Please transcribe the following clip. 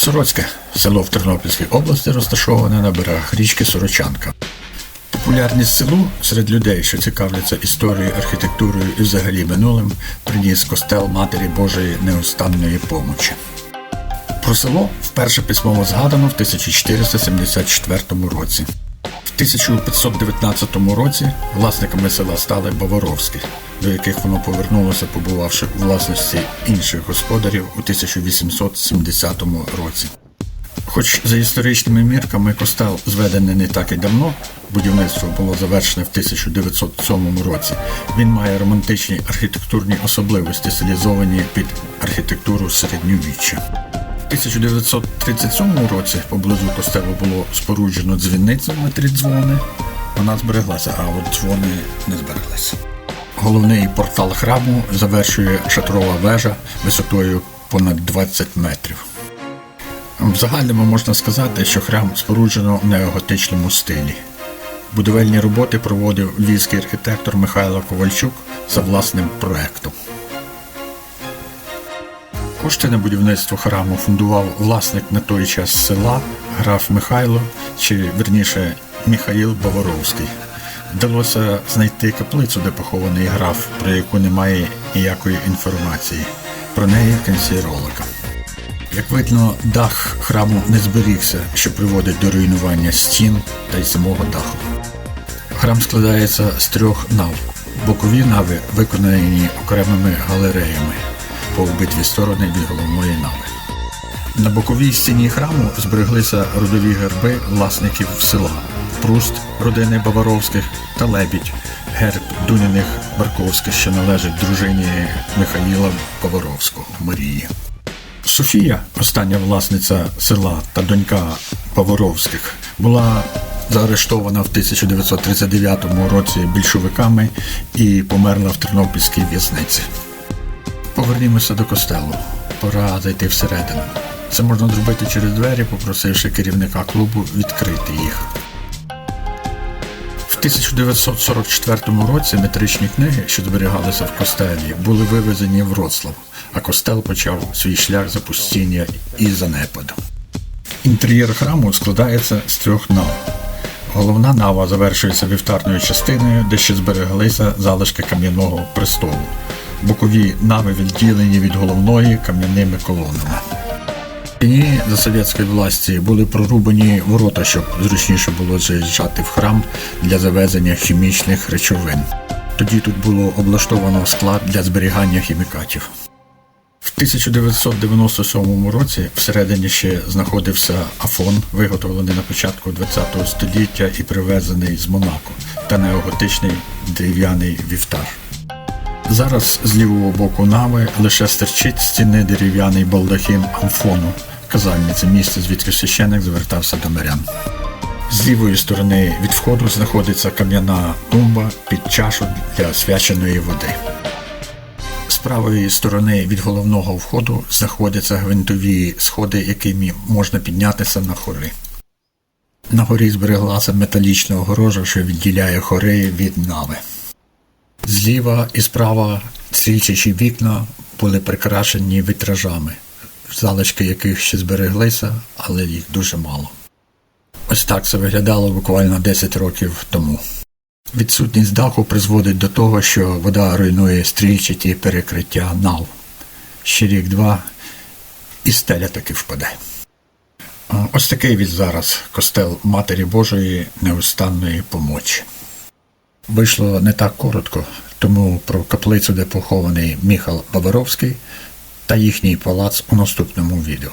Сороцьке село в Тернопільській області розташоване на берегах річки Сорочанка. Популярність селу серед людей, що цікавляться історією, архітектурою і взагалі минулим, приніс костел Матері Божої неустанної помочі. Про село вперше письмово згадано в 1474 році. В 1519 році власниками села стали Боворовські, до яких воно повернулося, побувавши у власності інших господарів у 1870 році. Хоч за історичними мірками костел зведений не так і давно, будівництво було завершене в 1907 році. Він має романтичні архітектурні особливості, стилізовані під архітектуру середньовіччя. В 1937 році поблизу костелу було споруджено дзвіницю на три дзвони. Вона збереглася, а от дзвони не збереглися. Головний портал храму завершує шатрова вежа висотою понад 20 метрів. В загальному можна сказати, що храм споруджено в неоготичному стилі. Будівельні роботи проводив львівський архітектор Михайло Ковальчук за власним проектом. Кошти на будівництво храму фундував власник на той час села граф Михайло, чи верніше Михаїл Боворовський. Вдалося знайти каплицю, де похований граф, про яку немає ніякої інформації. Про неї в кінці ролика. Як видно, дах храму не зберігся, що приводить до руйнування стін та й самого даху. Храм складається з трьох нав. Бокові нави виконані окремими галереями по обидві сторони від головної нави. На боковій стіні храму збереглися родові герби власників села Пруст родини Баваровських та Лебідь, герб Дуніних Барковських, що належить дружині Михаїла Баваровського Марії. Софія, остання власниця села та донька Паворовських, була заарештована в 1939 році більшовиками і померла в Тернопільській в'язниці. Повернімося до костелу. Пора зайти всередину. Це можна зробити через двері, попросивши керівника клубу відкрити їх. В 1944 році метричні книги, що зберігалися в костелі, були вивезені в Вроцлав, а костел почав свій шлях запустіння і занепаду. Інтер'єр храму складається з трьох нав. Головна нава завершується вівтарною частиною, де ще збереглися залишки кам'яного престолу. Бокові нави відділені від головної кам'яними колонами. Стіні за совєтської власті були прорубані ворота, щоб зручніше було заїжджати в храм для завезення хімічних речовин. Тоді тут було облаштовано склад для зберігання хімікатів. В 1997 році всередині ще знаходився Афон, виготовлений на початку ХХ століття і привезений з Монако, та неоготичний дерев'яний вівтар. Зараз з лівого боку нави лише стирчить з стіни дерев'яний балдахін амфону, казальниці місце, звідки священик звертався до мирян. З лівої сторони від входу знаходиться кам'яна тумба під чашу для освяченої води. З правої сторони від головного входу знаходяться гвинтові сходи, якими можна піднятися на хори. На горі збереглася металічна огорожа, що відділяє хори від нави. Зліва і справа стрільчачі вікна були прикрашені вітражами, залишки яких ще збереглися, але їх дуже мало. Ось так це виглядало буквально 10 років тому. Відсутність даху призводить до того, що вода руйнує стрільчаті перекриття нав. Ще рік-два і стеля таки впаде. Ось такий від зараз костел Матері Божої неустанної помочі. Вийшло не так коротко, тому про каплицю, де похований Міхал Бабаровський та їхній палац у наступному відео.